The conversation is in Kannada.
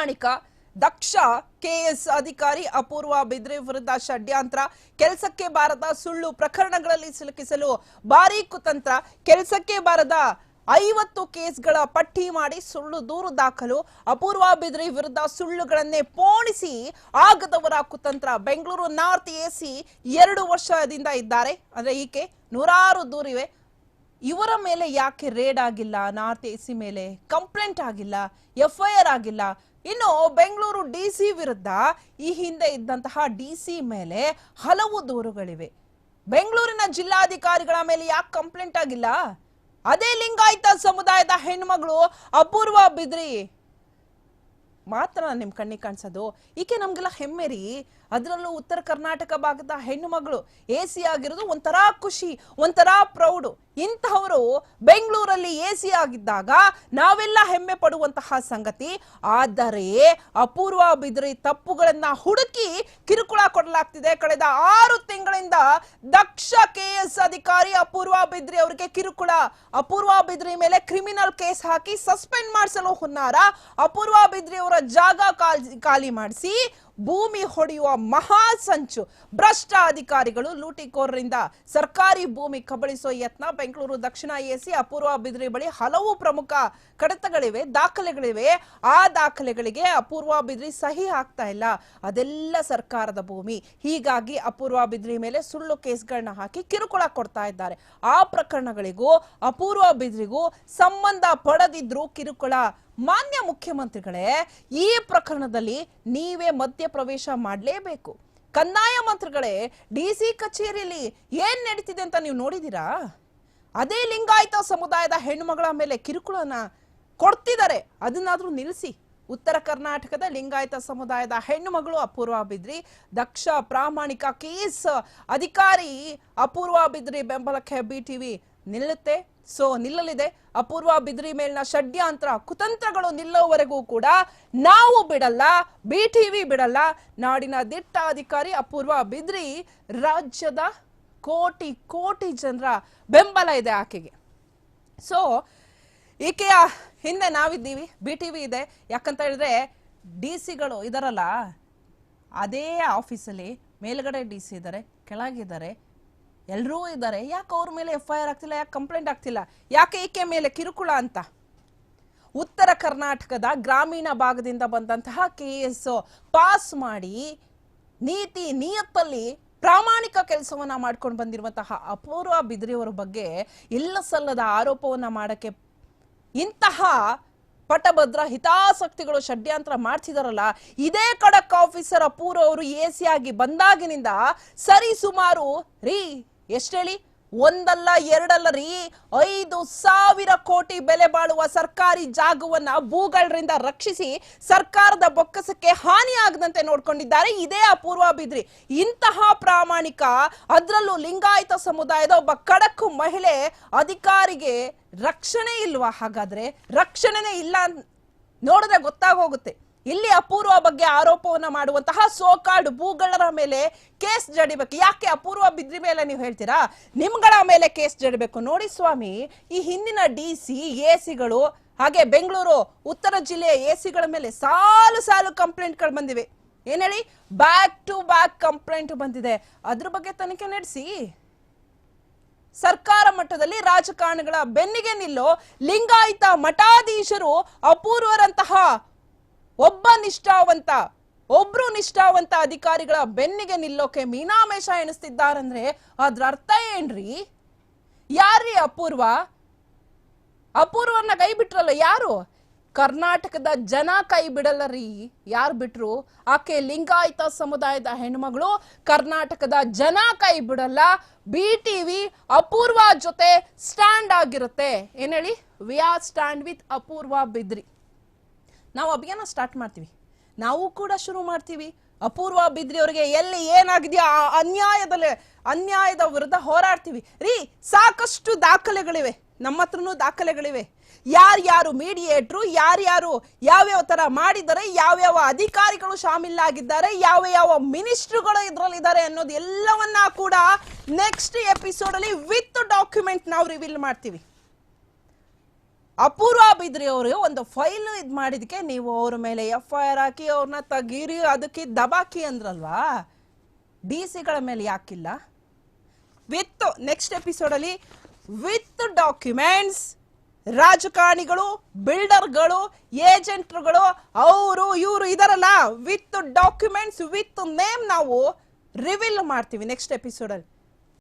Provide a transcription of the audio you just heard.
ಪ್ರಾಮಾಣಿಕ ದಕ್ಷ ಕೆಎಸ್ ಅಧಿಕಾರಿ ಅಪೂರ್ವ ಬಿದ್ರೆ ವಿರುದ್ಧ ಷಡ್ಯಂತ್ರ. ಕೆಲಸಕ್ಕೆ ಬಾರದ ಸುಳ್ಳು ಪ್ರಕರಣಗಳಲ್ಲಿ ಸಿಲುಕಿಸಲು ಭಾರೀ ಕುತಂತ್ರ. ಕೆಲಸಕ್ಕೆ ಬಾರದ ಐವತ್ತು ಕೇಸ್ಗಳ ಪಟ್ಟಿ ಮಾಡಿ ಸುಳ್ಳು ದೂರು ದಾಖಲು. ಅಪೂರ್ವ ಬಿದ್ರಿ ವಿರುದ್ಧ ಸುಳ್ಳುಗಳನ್ನೇ ಪೋಣಿಸಿ ಆಗದವರ ಕುತಂತ್ರ. ಬೆಂಗಳೂರು ನಾರ್ತ್ ಎಸಿ ಎರಡು ವರ್ಷದಿಂದ ಇದ್ದಾರೆ. ಅಂದ್ರೆ ಈಕೆ ನೂರಾರು ದೂರಿವೆ. ಇವರ ಮೇಲೆ ಯಾಕೆ ರೇಡ್ ಆಗಿಲ್ಲ? ನಾರ್ತ್ ಎಸಿ ಮೇಲೆ ಕಂಪ್ಲೇಂಟ್ ಆಗಿಲ್ಲ? ಎಫ್ಐಆರ್ ಆಗಿಲ್ಲ? ಇನ್ನು ಬೆಂಗಳೂರು ಡಿಸಿ ವಿರುದ್ಧ ಈ ಹಿಂದೆ ಇದ್ದಂತಹ ಡಿಸಿ ಮೇಲೆ ಹಲವು ದೂರುಗಳಿವೆ. ಬೆಂಗಳೂರಿನ ಜಿಲ್ಲಾಧಿಕಾರಿಗಳ ಮೇಲೆ ಯಾಕೆ ಕಂಪ್ಲೇಂಟ್ ಆಗಿಲ್ಲ? ಅದೇ ಲಿಂಗಾಯತ ಸಮುದಾಯದ ಹೆಣ್ಮಗಳು ಅಪೂರ್ವ ಬಿದ್ರಿ. ಮಾತ್ರ ನಿಮ್ ಕಣ್ಣಿಗೆ ಕಾಣಿಸೋದು. ಈಕೆ ನಮ್ಗೆಲ್ಲ ಹೆಮ್ಮೆ ರೀ ಅದರಲ್ಲೂ ಉತ್ತರ ಕರ್ನಾಟಕ ಭಾಗದ ಹೆಣ್ಣು ಮಗಳು ಎ ಸಿ ಆಗಿರೋದು, ಒಂಥರ ಖುಷಿ, ಒಂಥರ ಪ್ರೌಡು. ಇಂತಹವರು ಬೆಂಗಳೂರಲ್ಲಿ ಎ ಸಿ ಆಗಿದ್ದಾಗ ನಾವೆಲ್ಲ ಹೆಮ್ಮೆ ಪಡುವಂತಹ ಸಂಗತಿ, ಆದರೆ ಅಪೂರ್ವ ಬಿದ್ರಿ ತಪ್ಪುಗಳನ್ನ ಹುಡುಕಿ ಕಿರುಕುಳ ಕೊಡಲಾಗ್ತಿದೆ. ಕಳೆದ ಆರು ತಿಂಗಳಿಂದ ದಕ್ಷ ಕೆಎಸ್ ಅಧಿಕಾರಿ ಅಪೂರ್ವ ಬಿದ್ರಿ ಅವರಿಗೆ ಕಿರುಕುಳ. ಅಪೂರ್ವ ಬಿದ್ರಿ ಮೇಲೆ ಕ್ರಿಮಿನಲ್ ಕೇಸ್ ಹಾಕಿ ಸಸ್ಪೆಂಡ್ ಮಾಡಿಸಲು ಹುನ್ನಾರ. ಅಪೂರ್ವ ಬಿದ್ರಿ ಅವರ ಜಾಗ ಖಾಲಿ ಮಾಡಿಸಿ ಭೂಮಿ ಹೊಡೆಯುವ ಮಹಾ ಸಂಚು. ಭ್ರಷ್ಟ ಅಧಿಕಾರಿಗಳು ಲೂಟಿಕೋರರಿಂದ ಸರ್ಕಾರಿ ಭೂಮಿ ಕಬಳಿಸುವ ಯತ್ನ. ಬೆಂಗಳೂರು ದಕ್ಷಿಣ ಎಸಿ, ಅಪೂರ್ವ ಬಿದ್ರಿ ಬಳಿ ಹಲವು ಪ್ರಮುಖ ಕಡತಗಳಿವೆ, ದಾಖಲೆಗಳಿವೆ. ಆ ದಾಖಲೆಗಳಿಗೆ ಅಪೂರ್ವ ಬಿದ್ರಿ ಸಹಿ ಹಾಕ್ತಾ ಇಲ್ಲ. ಅದೆಲ್ಲ ಸರ್ಕಾರದ ಭೂಮಿ. ಹೀಗಾಗಿ ಅಪೂರ್ವ ಬಿದ್ರಿ ಮೇಲೆ ಸುಳ್ಳು ಕೇಸ್ಗಳನ್ನ ಹಾಕಿ ಕಿರುಕುಳ ಕೊಡ್ತಾ ಇದ್ದಾರೆ. ಆ ಪ್ರಕರಣಗಳಿಗೂ, ಅಪೂರ್ವ ಬಿದ್ರಿಗೂ ಸಂಬಂಧ ಪಡೆದಿದ್ರು ಕಿರುಕುಳ ಮಾನ್ಯ ಮುಖ್ಯಮಂತ್ರಿಗಳೇ, ಈ ಪ್ರಕರಣದಲ್ಲಿ ನೀವೇ ಮಧ್ಯ ಪ್ರವೇಶ ಮಾಡಲೇಬೇಕು. ಕಂದಾಯ ಮಂತ್ರಿಗಳೇ, ಡಿ ಸಿ ಕಚೇರಿಯಲ್ಲಿ ಏನ್ ನಡೀತಿದೆ ಅಂತ ನೀವು ನೋಡಿದ್ದೀರಾ? ಅದೇ ಲಿಂಗಾಯತ ಸಮುದಾಯದ ಹೆಣ್ಣುಮಗಳ ಮೇಲೆ ಕಿರುಕುಳನ ಕೊಡ್ತಿದ್ದಾರೆ. ಅದನ್ನಾದ್ರೂ ನಿಲ್ಲಿಸಿ. ಉತ್ತರ ಕರ್ನಾಟಕದ ಲಿಂಗಾಯತ ಸಮುದಾಯದ ಹೆಣ್ಣು ಮಗಳು ಅಪೂರ್ವ ಬಿದ್ರಿ ದಕ್ಷ ಪ್ರಾಮಾಣಿಕ ಕೇಸ್ ಅಧಿಕಾರಿ ಅಪೂರ್ವ ಬಿದ್ರಿ ಬೆಂಬಲಕ್ಕೆ ಬಿ ಟಿವಿ ನಿಲ್ಲುತ್ತೆ. ಸೊ ನಿಲ್ಲಲಿದೆ. ಅಪೂರ್ವ ಬಿದ್ರಿ ಮೇಲಿನ ಷಡ್ಯಂತ್ರ, ಕುತಂತ್ರಗಳು ನಿಲ್ಲೋವರೆಗೂ ಕೂಡ ನಾವು ಬಿಡಲ್ಲ ಬಿ ಟಿವಿ ಬಿಡಲ್ಲ. ನಾಡಿನ ದಿಟ್ಟ ಅಧಿಕಾರಿ ಅಪೂರ್ವ ಬಿದ್ರಿ, ರಾಜ್ಯದ ಕೋಟಿ ಕೋಟಿ ಜನರ ಬೆಂಬಲ ಇದೆ ಆಕೆಗೆ. ಸೊ, ಈಕೆಯ ಹಿಂದೆ ನಾವಿದ್ದೀವಿ ಬಿ ಟಿ ವಿ ಇದೆ. ಯಾಕಂತ ಹೇಳಿದ್ರೆ ಡಿ ಸಿಗಳು ಇದರಲ್ಲ, ಅದೇ ಆಫೀಸಲ್ಲಿ ಮೇಲ್ಗಡೆ ಡಿ ಸಿ ಇದ್ದಾರೆ ಕೆಳಗಿದ್ದಾರೆ ಎಲ್ಲರೂ ಇದ್ದಾರೆ. ಯಾಕೆ ಅವ್ರ ಮೇಲೆ ಎಫ್ ಐ ಆರ್ ಆಗ್ತಿಲ್ಲ? ಯಾಕೆ ಕಂಪ್ಲೇಂಟ್ ಆಗ್ತಿಲ್ಲ? ಯಾಕೆ ಈಕೆ ಮೇಲೆ ಕಿರುಕುಳ ಅಂತ? ಉತ್ತರ ಕರ್ನಾಟಕದ ಗ್ರಾಮೀಣ ಭಾಗದಿಂದ ಬಂದಂತಹ ಕೆ ಎಸ್ ಪಾಸ್ ಮಾಡಿ ನೀತಿ ನಿಯತ್ತಲ್ಲಿ ಪ್ರಾಮಾಣಿಕ ಕೆಲಸವನ್ನ ಮಾಡ್ಕೊಂಡು ಬಂದಿರುವಂತಹ ಅಪೂರ್ವ ಬಿದ್ರಿಯವರ ಬಗ್ಗೆ ಇಲ್ಲ ಸಲ್ಲದ ಆರೋಪವನ್ನ ಮಾಡಕ್ಕೆ ಇಂತಹ ಪಟಭದ್ರ ಹಿತಾಸಕ್ತಿಗಳು ಷಡ್ಯಂತ್ರ ಮಾಡ್ತಿದಾರಲ್ಲ, ಇದೇ ಕಡಕ್ ಆಫೀಸರ್ ಅಪೂರ್ವ ಅವರು ಎ ಸಿ ಆಗಿ ಬಂದಾಗಿನಿಂದ ಸರಿ ಸುಮಾರು ಎಷ್ಟೇಳಿ ಒಂದಲ್ಲ, ಎರಡಲ್ಲ ರೀ. ಐದು ಸಾವಿರ ಕೋಟಿ ಬೆಲೆ ಬಾಳುವ ಸರ್ಕಾರಿ ಜಾಗವನ್ನ ಭೂಗಳರಿಂದ ರಕ್ಷಿಸಿ ಸರ್ಕಾರದ ಬೊಕ್ಕಸಕ್ಕೆ ಹಾನಿ ಆಗದಂತೆ ನೋಡ್ಕೊಂಡಿದ್ದಾರೆ. ಇದೇ ಅಪೂರ್ವ ಬಿದ್ರಿ ಇಂತಹ ಪ್ರಾಮಾಣಿಕ, ಅದರಲ್ಲೂ ಲಿಂಗಾಯತ ಸಮುದಾಯದ ಒಬ್ಬ ಖಡಕ್ ಮಹಿಳೆ ಅಧಿಕಾರಿಗೆ ರಕ್ಷಣೆ ಇಲ್ವಾ? ಹಾಗಾದ್ರೆ ರಕ್ಷಣೆನೇ ಇಲ್ಲ ನೋಡಿದ್ರೆ ಗೊತ್ತಾಗೋಗುತ್ತೆ. ಇಲ್ಲಿ ಅಪೂರ್ವ ಬಗ್ಗೆ ಆರೋಪವನ್ನ ಮಾಡುವಂತಹ ಸೋಕಾಡ್ ಭೂಗಳರ ಮೇಲೆ ಕೇಸ್ ಜಡಿಬೇಕು. ಯಾಕೆ ಅಪೂರ್ವ ಬಿದ್ರಿ ಮೇಲೆ ನೀವು ಹೇಳ್ತೀರಾ? ನಿಮ್ಗಳ ಮೇಲೆ ಕೇಸ್ ಜಡಿಬೇಕು. ನೋಡಿ ಸ್ವಾಮಿ, ಈ ಹಿಂದಿನ ಡಿ ಸಿ, ಎ ಸಿಗಳು, ಹಾಗೆ ಬೆಂಗಳೂರು, ಉತ್ತರ ಜಿಲ್ಲೆಯ ಎ ಸಿಗಳ ಮೇಲೆ ಸಾಲು ಸಾಲು ಕಂಪ್ಲೇಂಟ್ಗಳು ಬಂದಿವೆ. ಏನ್ ಹೇಳಿ? ಬ್ಯಾಕ್ ಟು ಬ್ಯಾಕ್ ಕಂಪ್ಲೇಂಟ್ ಬಂದಿದೆ. ಅದ್ರ ಬಗ್ಗೆ ತನಿಖೆ ನಡೆಸಿ. ಸರ್ಕಾರ ಮಟ್ಟದಲ್ಲಿ ರಾಜಕಾರಣಿಗಳ ಬೆನ್ನಿಗೆ ನಿಲ್ಲೋ ಲಿಂಗಾಯತ ಮಠಾಧೀಶರು ಅಪೂರ್ವರಂತಹ ಒಬ್ಬ ನಿಷ್ಠಾವಂತ, ಒಬ್ರು ನಿಷ್ಠಾವಂತ ಅಧಿಕಾರಿಗಳ ಬೆನ್ನಿಗೆ ನಿಲ್ಲೋಕೆ ಮೀನಾಮೇಷ ಎಣಿಸ್ತಿದ್ದಾರಂದ್ರೆ ಅದ್ರ ಅರ್ಥ ಏನ್ರಿ? ಯಾರ್ರಿ ಅಪೂರ್ವ? ಅಪೂರ್ವನ ಕೈ ಬಿಟ್ರಲ್ಲ ಯಾರು? ಕರ್ನಾಟಕದ ಜನ ಕೈ ಬಿಡಲ್ಲ ರೀ ಯಾರು ಬಿಟ್ರು? ಆಕೆ ಲಿಂಗಾಯತ ಸಮುದಾಯದ ಹೆಣ್ಮಗಳು, ಕರ್ನಾಟಕದ ಜನ ಕೈ ಬಿಡಲ್ಲ. ಬಿ ಟಿ ವಿ ಅಪೂರ್ವ ಜೊತೆ ಸ್ಟ್ಯಾಂಡ್ ಆಗಿರುತ್ತೆ. ಏನ್ ಹೇಳಿ? We are stand with Apoorva Bidri. ನಾವು ಅಭಿಯಾನ ಸ್ಟಾರ್ಟ್ ಮಾಡ್ತೀವಿ. ನಾವು ಕೂಡ ಶುರು ಮಾಡ್ತೀವಿ. ಅಪೂರ್ವ ಬಿದ್ರಿ ಅವರಿಗೆ ಎಲ್ಲಿ ಏನಾಗಿದೆಯೋ ಆ ಅನ್ಯಾಯದಲ್ಲಿ, ಅನ್ಯಾಯದ ವಿರುದ್ಧ ಹೋರಾಡ್ತೀವಿ. ರೀ, ಸಾಕಷ್ಟು ದಾಖಲೆಗಳಿವೆ. ನಮ್ಮ ಹತ್ರನೂ ದಾಖಲೆಗಳಿವೆ. ಯಾರ್ಯಾರು ಮೀಡಿಯೇಟ್ರು ಯಾರ್ಯಾರು ಯಾವ್ಯಾವ ಥರ ಮಾಡಿದ್ದಾರೆ, ಯಾವ್ಯಾವ ಅಧಿಕಾರಿಗಳು ಶಾಮೀಲಾಗಿದ್ದಾರೆ ಯಾವ ಯಾವ ಮಿನಿಸ್ಟ್ರುಗಳು ಇದರಲ್ಲಿದ್ದಾರೆ ಅನ್ನೋದು ಎಲ್ಲವನ್ನ ಕೂಡ ನೆಕ್ಸ್ಟ್ ಎಪಿಸೋಡಲ್ಲಿ ವಿತ್ ಡಾಕ್ಯುಮೆಂಟ್ ನಾವು ರಿವೀಲ್ ಮಾಡ್ತೀವಿ. ಅಪೂರ್ವ ಬಿದ್ರಿ ಅವರು. ಒಂದು ಫೈಲ್ ಇದ್ ಮಾಡಿದಕ್ಕೆ ನೀವು ಅವ್ರ ಮೇಲೆ ಎಫ್ ಐ ಆರ್ ಹಾಕಿ ಅವ್ರನ್ನ ತಗೀರಿ, ಅದಕ್ಕೆ ದಬಾಕಿ ಅಂದ್ರಲ್ವಾ? ಡಿ ಸಿಗಳ ಮೇಲೆ ಯಾಕಿಲ್ಲ? ವಿತ್ ನೆಕ್ಸ್ಟ್ ಎಪಿಸೋಡ್ ಅಲ್ಲಿ ವಿತ್ ಡಾಕ್ಯುಮೆಂಟ್ಸ್, ರಾಜಕಾರಣಿಗಳು, ಬಿಲ್ಡರ್ಗಳು, ಏಜೆಂಟ್ರುಗಳು, ಅವರು, ಇವರು ಇದರಲ್ಲ. ವಿತ್ ಡಾಕ್ಯುಮೆಂಟ್ಸ್, ವಿತ್ ನೇಮ್ ನಾವು ರಿವೀಲ್ ಮಾಡ್ತೀವಿ ನೆಕ್ಸ್ಟ್ ಎಪಿಸೋಡ್ ಅಲ್ಲಿ